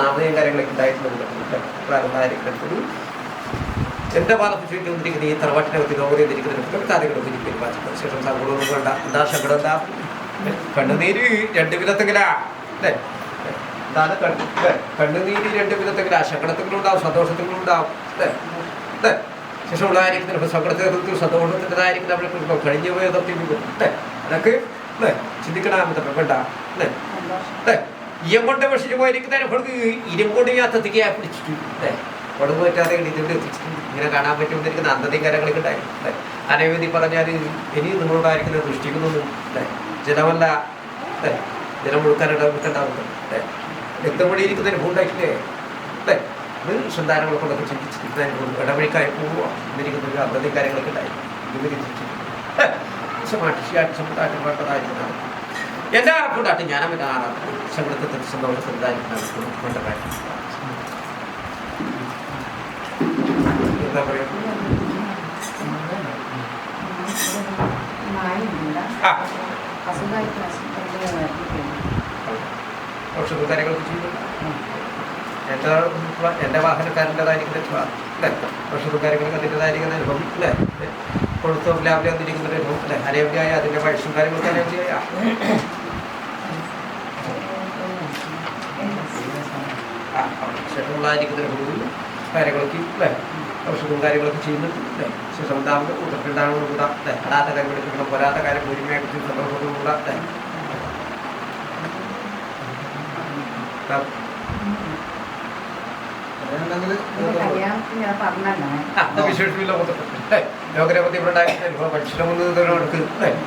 നാമതയും കാര്യങ്ങളൊക്കെ ഉണ്ടായിട്ടുണ്ട് പ്രാരംഭമായിരിക്കുന്നത് എന്റെ ഭാഗത്ത് ചുറ്റുകൊണ്ടിരിക്കുന്ന ഈ തറവാട്ടിനെ ഒത്തി ഗൗരവത്തിരിക്കുന്ന കാര്യങ്ങളും എനിക്ക് പെരുമാറ്റം ശേഷം സങ്കടമൊന്നും വേണ്ട. എന്താ സങ്കടം? എന്താ? കണ്ണുനീര് രണ്ട് വിധത്തെങ്കിലാ അല്ലേ? എന്താണ് കണ്ണ്? കണ്ണുനീര് രണ്ട് വിധത്തെങ്കിലാ സങ്കടത്തിലും ഉണ്ടാവും സന്തോഷത്തെങ്കിലും ഉണ്ടാവും അല്ലേ അല്ലേ സങ്കടത്തെ സങ്കടത്തിൽ സന്തോഷത്തിന്റെതായിരിക്കുന്ന അവിടെ കഴിഞ്ഞു പോയതൊക്കെ അതൊക്കെ അല്ലേ? ചിന്തിക്കണമെന്ന് വേണ്ട. അല്ലേ? അല്ലേ? കൊണ്ട് ഭക്ഷിച്ചു പോയിരിക്കുന്നതിന് അവൾക്ക് ഇരം അത്തത്തേക്ക് ഞാൻ തത്തിക്ക് കൊടുക്ക് അവിടെ പറ്റാതെ ഇതിവിടെ എത്തിച്ചിട്ടുണ്ട്. ഇങ്ങനെ കാണാൻ പറ്റുമെന്നിരിക്കുന്ന അന്നതയും കാര്യങ്ങളൊക്കെ ഉണ്ടായിരുന്നു അനവധി പറഞ്ഞാൽ ഇനി നിങ്ങളോടായിരിക്കുന്ന ദൃഷ്ടിക്കുന്നൊന്നും അല്ലേ? ജലമല്ല അല്ലേ? ജലം മുഴുക്കാനുണ്ടാവുന്നുണ്ട് അല്ലേ? രക്തമൊഴിയിരിക്കുന്നതിന് ഉണ്ടായിട്ടില്ലേ അല്ലേ? അത് സന്താനങ്ങളെ കൊണ്ടൊക്കെ ചിന്തിച്ചിരിക്കുന്നതിന് ഇടവഴിക്കായി പോവുക എന്നിരിക്കുന്ന ഒരു അന്നതയും കാര്യങ്ങളൊക്കെ ഉണ്ടായി ഇവർ സമാട്ടിച്ചാട്ടിസമുണ്ടായിട്ടുള്ളതായിരിക്കുന്നതാണ് എന്റെ അറപ്പുണ്ടാട്ട് ഞാൻ അവന്റെ ആറാം എന്റെ എന്റെ എന്റെ വാഹനക്കാരന്റെതായിരിക്കുന്ന അല്ലേ? ഔഷധ കാര്യങ്ങളൊക്കെ അതിന്റെതായിരിക്കുന്ന അനുഭവം അല്ലേ? കൊടുത്തും രാവിലെ വന്നിരിക്കുന്ന അനുഭവം അല്ലേ? അനവധിയായ അതിന്റെ വയസ്സും കാര്യങ്ങളൊക്കെ അനവധിയായ ശേഷമുള്ളതായിരിക്കുന്ന അനുഭവം കാര്യങ്ങളൊക്കെ അല്ലേ ഔഷധവും കാര്യങ്ങളൊക്കെ ചെയ്യുന്നുണ്ട് അല്ലേ ശേഷം ഉണ്ടാകുമ്പോൾ ഉടക്കുണ്ടാകുമ്പോൾ കൂടെ അല്ലേ അടാത്ത കാര്യം എടുക്കണം പോരാത്ത കാര്യം ഒരുമയായിട്ട് സന്തോഷത്തോടും കൂടെ അല്ലേ വിശേഷമില്ല ലോകരപതി ഇവിടെ ഉണ്ടായിരുന്നല്ലോ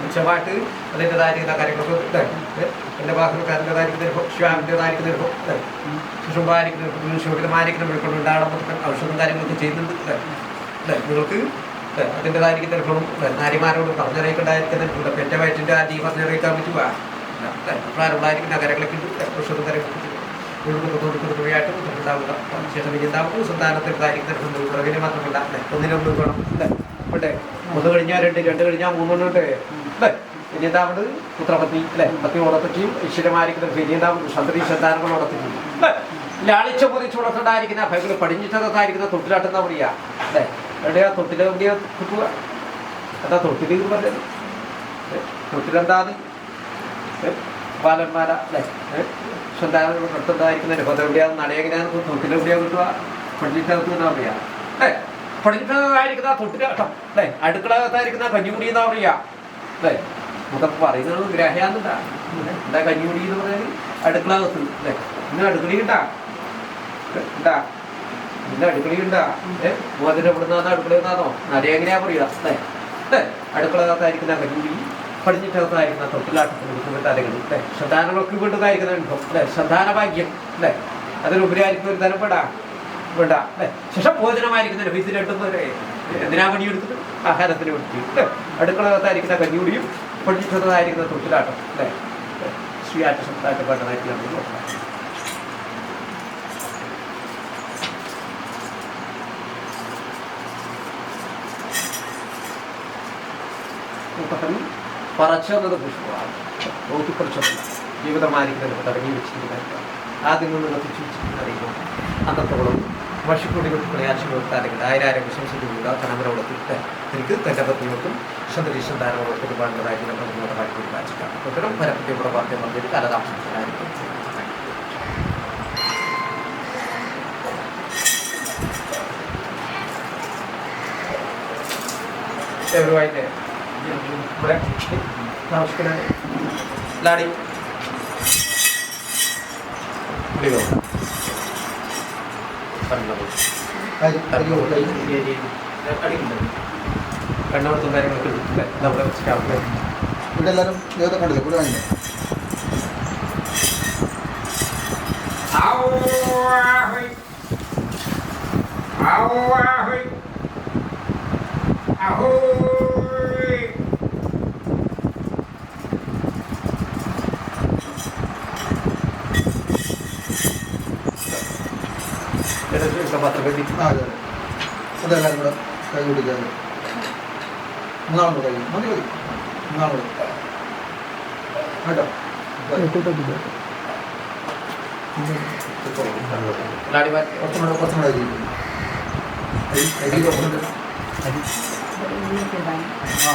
ഉച്ചപാട്ട് അതിന്റെ അതിന്റെതായിരിക്കുന്ന കാര്യങ്ങളൊക്കെ എന്റെ വാഹനക്കാരന്റെതായിരിക്കുന്ന ശ്യാമിന്റെതായിരിക്കുന്ന ശിശുമായിരിക്കുന്ന ശുഭമായിരിക്കുന്ന വിളിക്കൊണ്ട് ഉണ്ടാകണം ഔഷധം കാര്യങ്ങളൊക്കെ ചെയ്യുന്നുണ്ട് നിങ്ങൾക്ക് അതിന്റെതായിരിക്കുന്ന അനുഭവം നാരിമാരോട് പറഞ്ഞറിയിക്കുണ്ടായിരിക്കുന്ന പെറ്റ വയറ്റിന്റെ ആദ്യം പറഞ്ഞറിയിക്കാൻ പറ്റുക പ്രാരംഭമായിരിക്കുന്ന കാര്യങ്ങളൊക്കെ ഉണ്ട്. ഔഷധം കാര്യങ്ങളൊക്കെ കൊടുക്കുന്നതായിട്ടും ഉണ്ടാവുക സന്താനത്തിൽ കാര്യങ്ങൾ ഉറവിനെ മാത്രമല്ല ഒന്നിനൊന്നും വേണം അല്ലേ ഉണ്ട് ഒന്ന് കഴിഞ്ഞാൽ രണ്ട് രണ്ട് കഴിഞ്ഞാൽ മൂന്നെണ്ണം ഉണ്ട് അല്ലേ ഇനി എന്താവുന്നത് പുത്രപത്നി അല്ലേ? പത്നി ഉടപ്പറ്റിയും ഈശ്വരമായിരിക്കുന്ന ഇനി എന്താവും സന്തതി ശ്രദ്ധാനങ്ങൾ ഉടപ്പിക്കും ലാളിച്ച പൊതിച്ച് ഉണർത്തണ്ടായിരിക്കുന്ന ഭയങ്കര പടിഞ്ഞിട്ടതായിരിക്കുന്ന തൊട്ടിലാട്ടുന്ന പറയാ? അല്ലേ എവിടെയാ തൊട്ടിൽ എവിടെയാ കിട്ടുക എന്താ തൊട്ടിൽ പറഞ്ഞത്? തൊട്ടിലെന്താന്ന് ബാലന്മാര അല്ലേ? സന്താനങ്ങൾ നടത്തുന്നതായിരിക്കുന്ന അനുഭവം എവിടെയാണ് നടയെങ്ങനെയാണ് തൊട്ടിലെവിടെയാണ് കിട്ടുക? പടിഞ്ഞിട്ടകത്ത് എന്നാ പറയാ? ഏ പടിഞ്ഞിട്ടകത്തായിരിക്കുന്ന തൊട്ടിലാട്ടം അല്ലേ? അടുക്കളകത്തായിരിക്കുന്ന കഞ്ഞിമുടി എന്നാ പറയാ അല്ലേ? നമുക്ക് പറയുന്നത് ഗ്രഹയാന്നുണ്ടാ എന്താ കഞ്ഞിമുടി എന്ന് പറഞ്ഞാൽ അടുക്കളകത്ത് അല്ലേ? ഇന്ന് കിട്ടാ ഉണ്ടാ ഇന്ന് അടുക്കളയുണ്ടാ? ഏ? മോതിരം എവിടുന്നാന്നോ അടുക്കളയെന്നാന്നോ നടയെങ്ങനെയാ പറയുക? അല്ലേ? അല്ലേ? അടുക്കളകത്തായിരിക്കുന്ന കഞ്ഞിമുടി പടിഞ്ഞിട്ടകത്തായിരിക്കുന്ന തൊട്ടിലാട്ടത്തിന് തലകൾ. അല്ലേ? സന്താനങ്ങൾക്ക് വീണ്ടുന്നതായിരിക്കുന്ന അനുഭവം അല്ലേ? ശ്രദ്ധാന ഭാഗ്യം അല്ലേ? അതിലുപരിയായിരിക്കും ഒരു ധനപ്പെടാ. വേണ്ട ശിക്ഷ ഭോജനമായിരിക്കുന്ന ഇത് രണ്ടും വരെ എന്തിനാ എടുത്തത് ആഹാരത്തിന് വേണ്ടി അടുക്കളകത്തായിരിക്കുന്ന അടുക്കളകത്തായിരിക്കുന്ന കഞ്ഞിയുടിയും പടിഞ്ഞിട്ടതായിരിക്കുന്ന തൊട്ടിലാട്ടം അല്ലേ? ശ്രീയാറ്റ ശബ്ദമായിട്ട് പാട്ടമായിരിക്കും നമ്മൾ നോക്കാം മുപ്പത്തന് പറച്ചെന്നത് പുഷ്പമാണ്. നോക്കിപ്പറിച്ചതല്ല ജീവിതമായിരിക്കുന്നത് തുടങ്ങി വെച്ചിരിക്കുന്ന ആദ്യം കത്തിച്ചു വെച്ചിരിക്കുന്ന അറിയുമ്പോൾ അന്നത്തോളം ഭക്ഷ്യക്കൊടികൾ പ്രയാസം കൊടുത്താലെങ്കിൽ ആയിരം വിശ്വസിച്ചുകൂടാ കണവരോടൊത്തിട്ട് എനിക്ക് തന്റെ പത്നിയോട്ടും സന്തരീക്ഷന്താരങ്ങളോട് ഒരുപാടുള്ളതായിട്ട് നമ്മൾ നിങ്ങളുടെ പാട്ടി പരിപാലിച്ചിട്ടാണ് ഉത്തരം പരപ്പറ്റി പ്രഭാതം വന്നിട്ട് കാലതാമസത്തിലായിരിക്കും എവരുമായിട്ട് ഇവിടെ താമസിക്കുന്ന കണ്ണോടത്തും കാര്യങ്ങളൊക്കെ നമ്മുടെ വെച്ചിട്ട് ഇവിടെ എല്ലാവരും ദേവത്തെ കണ്ടില്ലേ? ഇവിടെ വാങ്ങില്ലേ Ahoy! പത്രപതി ആ അതെ അതെ. അതെല്ലാവരും കൂടെ കൈ പിടിക്കാതെ മൂന്നാളും കൂടെ കൈ. മതി മതി. മൂന്നാളും കൂടെ കേട്ടോ കുറച്ചും കൂടെ കുറച്ചും കൂടെ അരി അരി അരി കുറച്ചുണ്ട് ആ.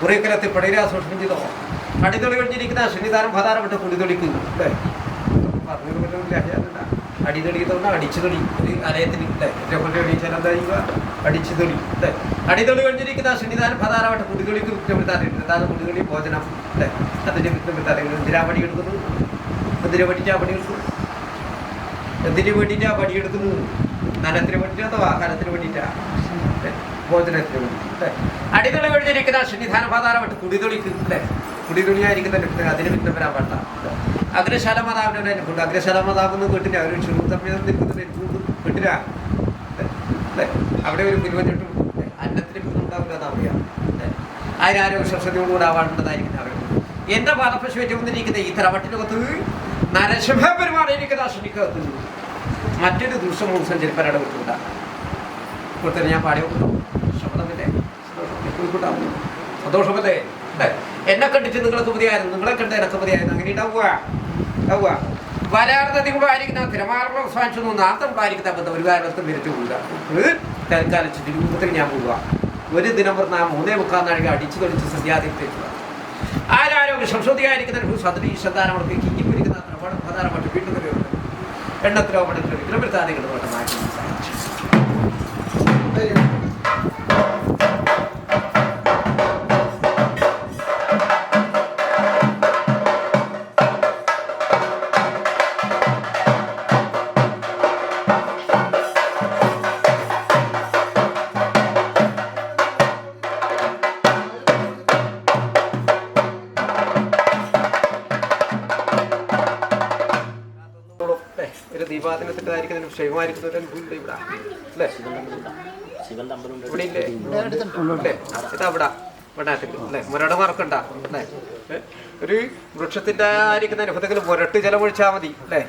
അല്ലേ കുറേക്കലത്തി പടയിലാ സൂക്ഷ്മം ചെയ്തോ? അടിതൊളി കഴിഞ്ഞിരിക്കുന്ന ശനിധാനം പ്രധാനപ്പെട്ട കുടിതൊളിക്കുന്നു അല്ലേ? പറഞ്ഞു കൊടുക്കുന്നില്ല അടിതൊളി തോന്നുന്ന അടിച്ചു തൊളി. ഒരു അലയത്തിന് അല്ലേ? ഇതേപോലെ എണീച്ചാൽ എന്താ ചെയ്യുക? അടിച്ചു തൊളി അല്ലേ? അടിതൊളി കഴിഞ്ഞിരിക്കുന്ന ശനിധാനം പ്രധാനപ്പെട്ട കുടിതൊളിക്ക് വിറ്റമിത്താറുണ്ട് എന്താണ് കുടിതൊളി ഭോജനം അല്ലേ? അതിന്റെ വിറ്റമിത്താറുണ്ട് എന്തിനാ പണിയെടുക്കുന്നു എന്തിനാ പഠിച്ചാ പണി എടുക്കുന്നു എന്തിനു വേണ്ടിയിട്ടാ പണിയെടുക്കുന്നത് നനത്തിന് വേണ്ടിയിട്ടാ അതോ ആഹാരത്തിന് വേണ്ടിയിട്ടാ? ഭോജനത്തിന് വേണ്ടി അടിതൊളി കഴിഞ്ഞിരിക്കുന്ന സന്നിധാന പാതാരമായിട്ട് കുടിതൊളിക്ക് അല്ലേ കുടിതൊളിയായിരിക്കുന്ന വ്യക്തി അതിന് പിന്നെ വരാൻ പാട്ട അഗ്രശാല മാതാവിനെ അനുഭവം അഗ്രശാല മാതാവ് എന്ന് കേട്ടില്ല അവർ ക്ഷുതമ്യം നിൽക്കുന്നത് എനിക്ക് കേട്ടില്ല? അല്ലേ? അവിടെ ഒരു പിരുവഞ്ഞിട്ട് അന്നത്തിന് പിന്നുണ്ടാവില്ല എന്നറിയാം എന്നാ പറയാ. ആവാണ്ടതായിരിക്കും അവർ എന്റെ പാദപശു വന്നിരിക്കുന്ന ഈ തറവട്ടിനകത്ത് നരസിംഹ പെരുമാറിയിരിക്കുന്ന അശ്വനിക്കകത്ത് മറ്റൊരു ദുഷ്ടമൂന്ന് സഞ്ചരിപ്പനയുടെ ഇപ്പോൾ തന്നെ ഞാൻ പാടി പോയിക്കൊണ്ടാവും സന്തോഷമല്ലേ? അല്ലേ? എന്നെ കണ്ടിട്ട് നിങ്ങൾക്ക് മതിയായിരുന്നു നിങ്ങളെ കണ്ട് എനക്ക് മതിയായിരുന്നു അങ്ങനെ ഉണ്ടാവുക ഉണ്ടാവുക വരാറുന്നതി കൂടെ ആയിരിക്കുന്ന തിരമാലകൾ അവസാനിച്ചു നാർത്തം ഉണ്ടായിരിക്കുന്ന ബന്ധം ഒരു കാരണത്തും വിരച്ചു കൊടുക്കുക തൽക്കാലം തിരുമുഖത്തിൽ ഞാൻ പോവുക. ഒരു ദിനം പറഞ്ഞ ആ മൂന്നേ മുക്കാൽ നാഴിക അടിച്ചു തൊളിച്ച് സന്ധ്യാദിത്തേക്കുക ആരാരോഗ്യ സംശോധിയായിരിക്കുന്ന സദരി ശ്രദ്ധാനവർക്ക് കിങ്ങി പിടിക്കുന്ന പ്രധാനമായിട്ട് വീണ്ടും എണ്ണത്തിലോ പണത്തിലോ വിക്രമത്താദികൾ മാറ്റി ക്ഷയമായിരിക്കുന്ന ഒരു അനുഭവം ഇവിടെ. അല്ലേ? ഇവിടെ ഇല്ലേ? അല്ലേ? ഇതാ ഇവിടെ ഇവിടെ അല്ലേ? മുരട മറക്കണ്ട അല്ലേ? ഒരു വൃക്ഷത്തിന്റെ ആയിരിക്കുന്ന അനുഭവത്തിൽ മുരട്ട് ജലമൊഴിച്ചാൽ മതി. അല്ലേ?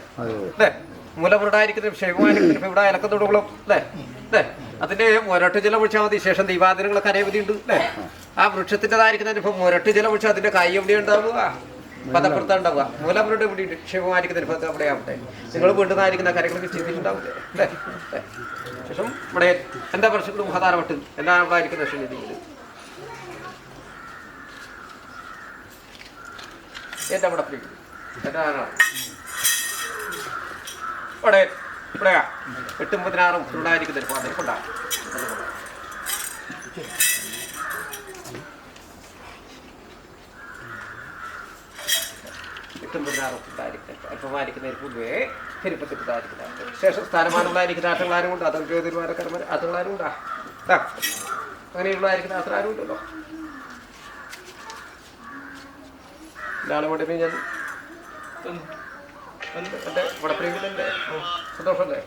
അല്ലേ? മൂലമുരടായിരിക്കുന്ന ശൈവമായിരിക്കുന്ന ഇവിടെ അലക്കത്തോടുകളും അല്ലേ? അല്ലേ? അതിന്റെ മുരട്ട് ജലം മതി. ശേഷം ദീപാദിനങ്ങളൊക്കെ അനവധി ഉണ്ട് അല്ലേ? ആ വൃക്ഷത്തിന്റെതായിരിക്കുന്ന അനുഭവം. മുരട്ട് ജലം ഒഴിച്ചാൽ അതിന്റെ കൈ എവിടെ പദപ്രത്തം ഉണ്ടാവുക മൂലമുരുടെ കൂടി ക്ഷേമമായിരിക്കുന്ന അനുഭവത്തിൽ അവിടെ ആവട്ടെ നിങ്ങൾ വീണ്ടുന്നായിരിക്കുന്ന കാര്യങ്ങളൊക്കെ ചെയ്തിട്ടുണ്ടാവില്ലേ അല്ലേ? ശേഷം ഇവിടെ എന്താ പ്രശ്നങ്ങളും പ്രധാനപ്പെട്ട് എല്ലാം അവിടെ ആയിരിക്കുന്ന ക്ഷണിക്കുന്നത് എന്റെ അവിടെ പ്രിയ എന്റെ ആനാണ് ഇവിടെ ഇവിടെയാ എട്ടും പതിനാറും ഉണ്ടായിരിക്കുന്ന ഒരു പാത പെരുപ്പത്തിട്ടായിരിക്കുന്ന ശേഷം സ്ഥാനമാനമുള്ളായിരിക്കുന്ന ആട്ടങ്ങളാരും ഉണ്ട് അതും ജ്യോതിർമാരക്കരമാർ ആട്ടങ്ങളാരും ഉണ്ടാ ആ, അങ്ങനെയുള്ളതായിരിക്കുന്ന അത്ര ഉണ്ടല്ലോ ഇതാണ് ഇവിടെ ഞാൻ സന്തോഷമല്ലേ?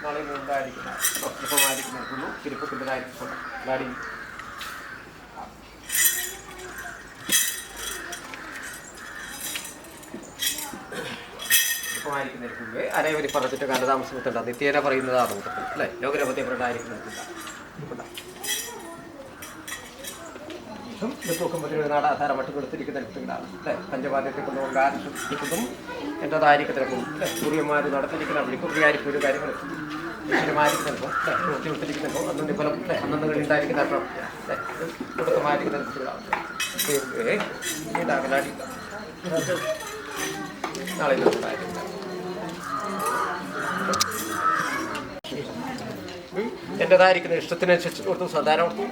നാളെ ഉണ്ടായിരിക്കുന്ന തിരുപ്പത്തിന്റെതായിരിക്കും അരയവരി പറഞ്ഞിട്ട് കാലതാമസമുണ്ട് നിത്യേന പറയുന്നതാണ് അല്ലേ? ലോകരപത്യപരണ്ടായിരിക്കുന്നത് നാട് ആധാരമായിട്ട് കൊടുത്തിരിക്കുന്ന അടുത്തുകളാണ് അല്ലേ? പഞ്ചപാദ്യത്തെ കൊണ്ടും ഗാനത്തും എന്റെതായിരിക്കും അല്ലേ? സൂര്യന്മാർ നടത്തിയിരിക്കുന്ന വിളിക്കുകയായിരിക്കും ഒരു കാര്യം ഫലം അല്ലേ? അന്നു ഉണ്ടായിരിക്കുന്ന നാളെ എന്റെതായിരിക്കുന്ന ഇഷ്ടത്തിനനുസരിച്ച് കൊടുത്തു സാധാരണ കൊടുത്തു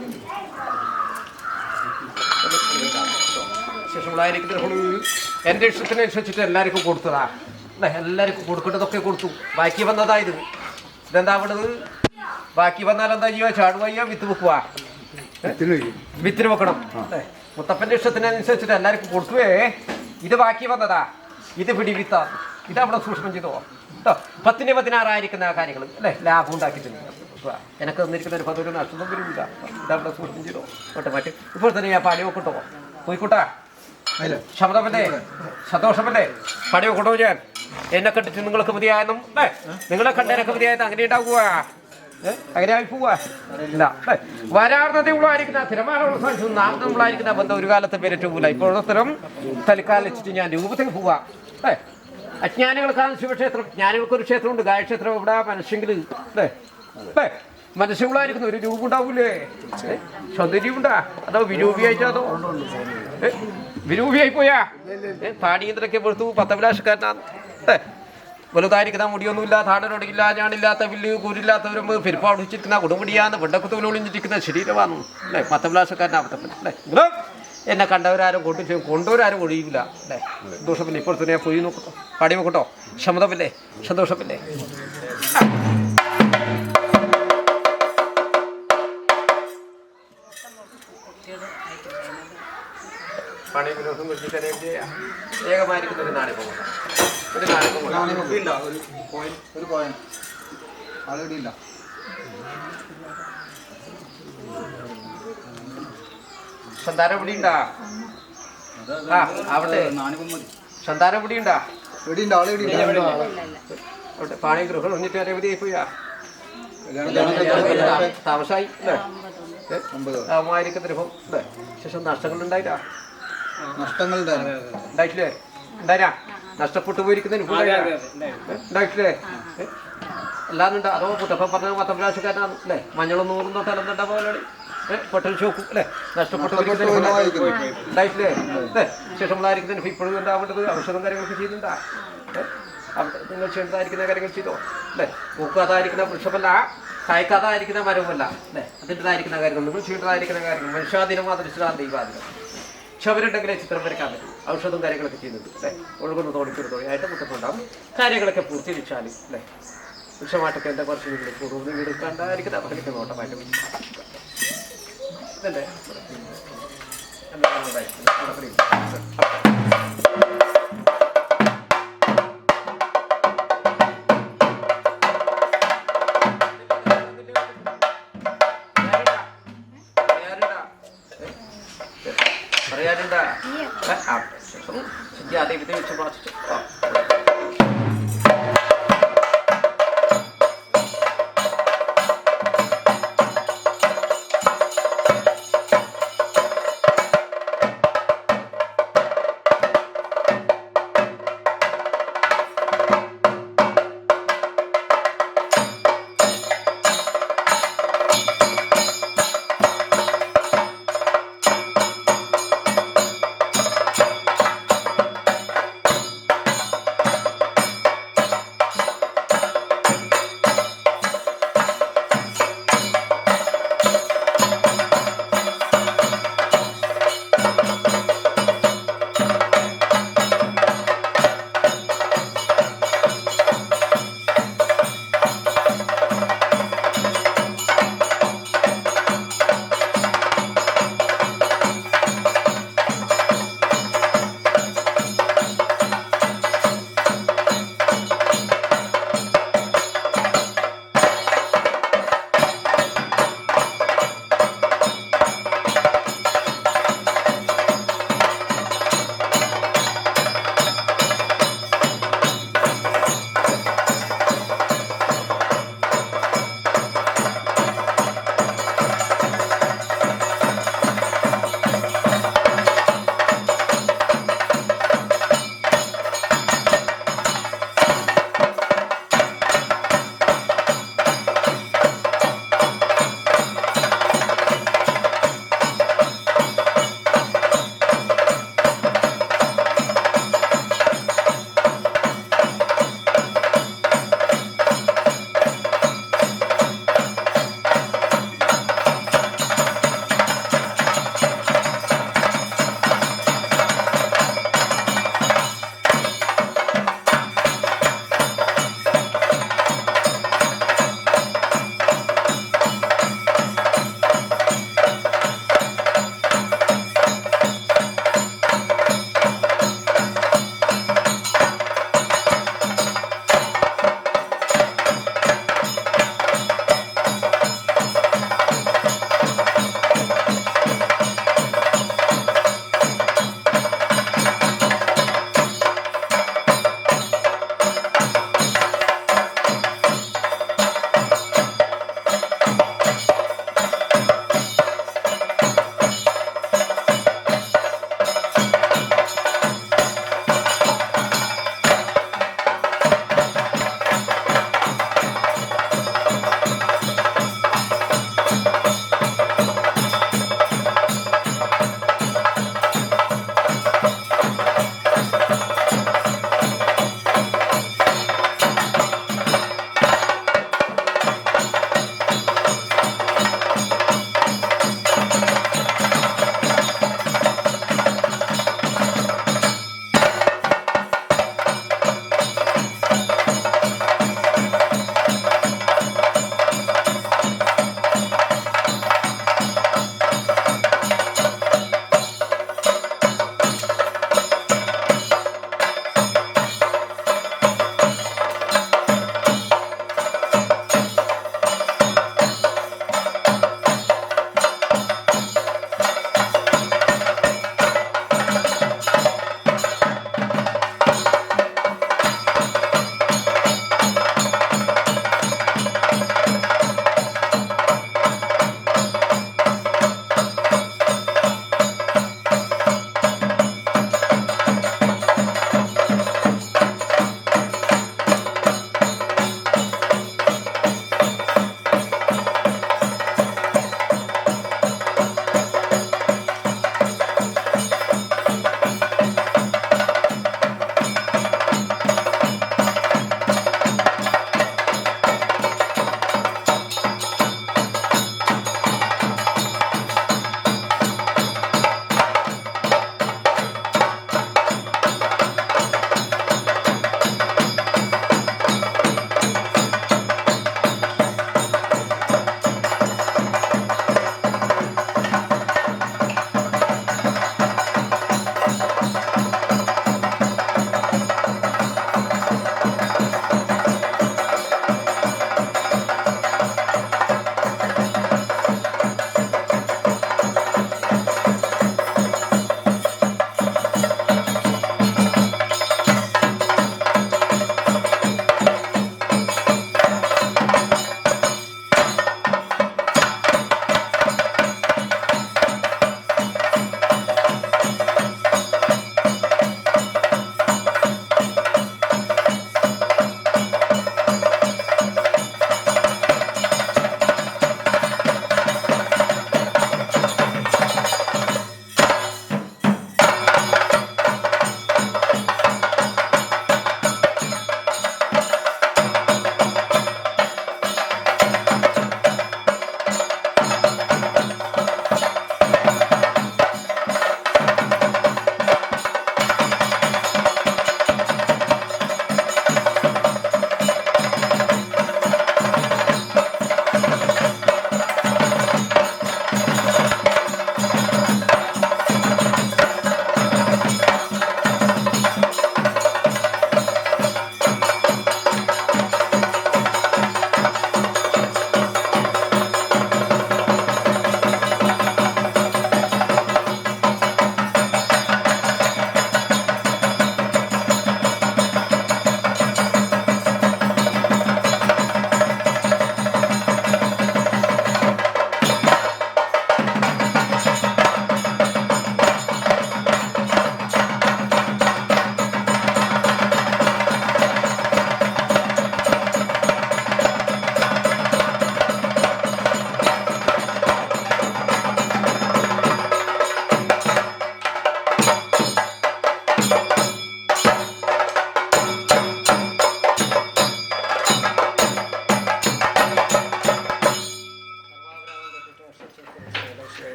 ശേഷമുള്ളായിരിക്കുന്ന എന്റെ ഇഷ്ടത്തിനനുസരിച്ചിട്ട് എല്ലാവർക്കും കൊടുത്തതാ. അല്ല എല്ലാവർക്കും കൊടുക്കേണ്ടതൊക്കെ കൊടുത്തു. ബാക്കി വന്നതാ ഇത്. ഇതെന്താ വേണ്ടത് ബാക്കി വന്നാൽ എന്താ ചെയ്യുക? ചാടുവയ്യ വിത്ത് വെക്കുക. വിത്തിന് വെക്കണം. അല്ലേ? മുത്തപ്പന്റെ ഇഷ്ടത്തിനനുസരിച്ചിട്ട് എല്ലാവർക്കും കൊടുക്കുവേ ഇത് ബാക്കി വന്നതാ. ഇത് പിടിവിത്താ. ഇത് അവിടെ സൂക്ഷ്മം ചെയ്തോ. കേട്ടോ പത്തിന് പതിനാറായിരിക്കുന്ന കാര്യങ്ങൾ അല്ലേ ലാഭം ഉണ്ടാക്കിയിട്ടുണ്ട്. എനക്ക് തന്നിരിക്കുന്ന ഒരു പതിനൊരു നഷ്ടം വരില്ല ഇതവിടെ സൂക്ഷ്മം ചെയ്തോ? കേട്ടോ മറ്റേ ഇപ്പോൾ തന്നെ ഞാൻ പാടി വെക്കട്ടോ പോയിക്കോട്ടാ. ശബ്ദമല്ലേ? സന്തോഷമല്ലേ? പാടി വെക്കട്ടോ ഞാൻ എന്നെ കണ്ടിട്ട് നിങ്ങൾക്ക് മതിയായെന്നും അല്ലേ? നിങ്ങളെ കണ്ടതിനൊക്കെ മതിയായത് അങ്ങനെ ഉണ്ടാവുക. ഏ? അങ്ങനെ ആയി പോവാ. ഇല്ല അല്ലേ? വരാർന്നതേ ഉള്ളായിരിക്കുന്ന തിരമാലുള്ള സാക്ഷ്യം നാം നമ്മളായിരിക്കുന്ന ബന്ധം ഒരു കാലത്തെ പേരേറ്റവും ഇപ്പോഴത്തരം തൽക്കാലം വെച്ചിട്ട് ഞാൻ രൂപത്തിൽ പോവാ. അജ്ഞാനികൾക്കാണ് ശിവക്ഷേത്രം. ജ്ഞാനികൾക്കൊരു ക്ഷേത്രമുണ്ട്. ഗായക്ഷേത്രം ഇവിടെ മനുഷ്യങ്കിൽ അല്ലേ? അല്ലേ മനുഷ്യങ്ങളായിരിക്കുന്ന ഒരു രൂപം ഉണ്ടാവൂലേ? ഏ? സൗന്ദര്യം ഉണ്ടാ അതോ വിരൂപിയായിട്ടോ അതോ? ഏ? വിരൂപിയായി പോയാ? താടിയന്ത്രൊക്കെ വെറുത്തു പത്തഭിലാഷക്കാരനാണ്. ഏ? വലുതായിരിക്കുന്ന മുടിയൊന്നുമില്ല. താടനൊടിയില്ല ഞാനില്ലാത്ത വില്ല് കൂരില്ലാത്തവരും പെരുപ്പാട് വെച്ചിരിക്കുന്ന കുടുമുടിയാന്ന് വെണ്ടക്കുത്തോലും ഒളിഞ്ഞിരിക്കുന്ന ശരീരമാണ്. അല്ലേ? പത്തഭിലാഷക്കാരനാവത്തപ്പൻ അല്ലേ? നിങ്ങൾ എന്നെ കണ്ടവരാരും കൊണ്ടു കൊണ്ടുവരാരും ഒഴിയില്ല അല്ലേ? സന്തോഷമില്ലേ? ഇപ്പോഴത്തെ ഞാൻ പോയി നോക്കട്ടോ. പാടി നോക്കട്ടോ ക്ഷമതമില്ലേ? സന്തോഷമില്ലേ? ഏകമായിരിക്കുന്ന ഒരു നാണിപ്പം ഒരു നാണിപ്പം ഇല്ല ഒരു പോയിന്റ് ഒരു പോയിന്റ് ആളിവിടെ ഇല്ല സന്താനം ഇവിടെ ഉണ്ടാ ആ അവിടെ. സന്താനം ഇവിടെ ഉണ്ടാ ഇവിടെ ഉണ്ട് ആളിവിടെ ഇല്ല അവിടെ പാണി ഗൃഹം ഒന്നിട്ട് അരവധിയായി പോയാ? കല്യാണം താമസായി അല്ലേ ഒമ്പത്. ശേഷം നഷ്ടങ്ങൾ ഉണ്ടായില്ല നഷ്ടങ്ങളുടെ ഉണ്ടായിട്ടില്ലേ? ഉണ്ടായിരാ? നഷ്ടപ്പെട്ടു പോയിരിക്കുന്നതിന് ഉണ്ടായിട്ടില്ലേ? അല്ലാന്നുണ്ട് അതോ പുട്ടപ്പം പറഞ്ഞ മത്തപ്രാശക്കാരനാണ് അല്ലേ? മഞ്ഞളൊന്നും നൂറും തൊട്ടാലെന്താ പോലെ പൊട്ടൽ ഷോക്കും അല്ലേ? നഷ്ടപ്പെട്ടു. ഉണ്ടായിട്ടില്ലേ? അല്ലേ ശേഷമുള്ളായിരിക്കുന്നതിന് ഇപ്പോഴും ഉണ്ടാവേണ്ടത് ഔഷധം കാര്യങ്ങളൊക്കെ ചെയ്യുന്നുണ്ടാ? അവിടെ നിങ്ങൾ ചെയ്യേണ്ടതായിരിക്കുന്ന കാര്യങ്ങൾ ചെയ്തോ? അല്ലേ? പൂക്കാതായിരിക്കുന്ന വൃക്ഷമല്ല കായ്ക്കാതായിരിക്കുന്ന മരവുമല്ല അല്ലേ? അതിന്റെതായിരിക്കുന്ന കാര്യങ്ങൾ. നിങ്ങൾ ചെയ്യേണ്ടതായിരിക്കുന്ന കാര്യങ്ങൾ. മനുഷ്യാധീനം അതിരിച്ചാണ് ദൈവാധീനം. ക്ഷവരുണ്ടെങ്കിലേ ചിത്രം വരയ്ക്കാൻ പറ്റും. ഔഷധം കാര്യങ്ങളൊക്കെ ചെയ്യുന്നുണ്ട് അല്ലേ? ഒഴുകുന്ന തോണിക്കൊരു തോണിയായിട്ട് മുട്ടപ്പുണ്ടാവും കാര്യങ്ങളൊക്കെ പൂർത്തി വെച്ചാലും അല്ലേ? വൃക്ഷമായിട്ടൊക്കെ എന്താ കുറച്ച് കൂടുതൽ എടുക്കാണ്ടായിരിക്കുന്ന ഫലിക്കുന്ന നോട്ടമായിട്ട് ഇതല്ലേ? എന്താണ് ഉണ്ടായിരിക്കുന്നത്? അവിടെ പിടിക്കും. പറയാനുണ്ടാ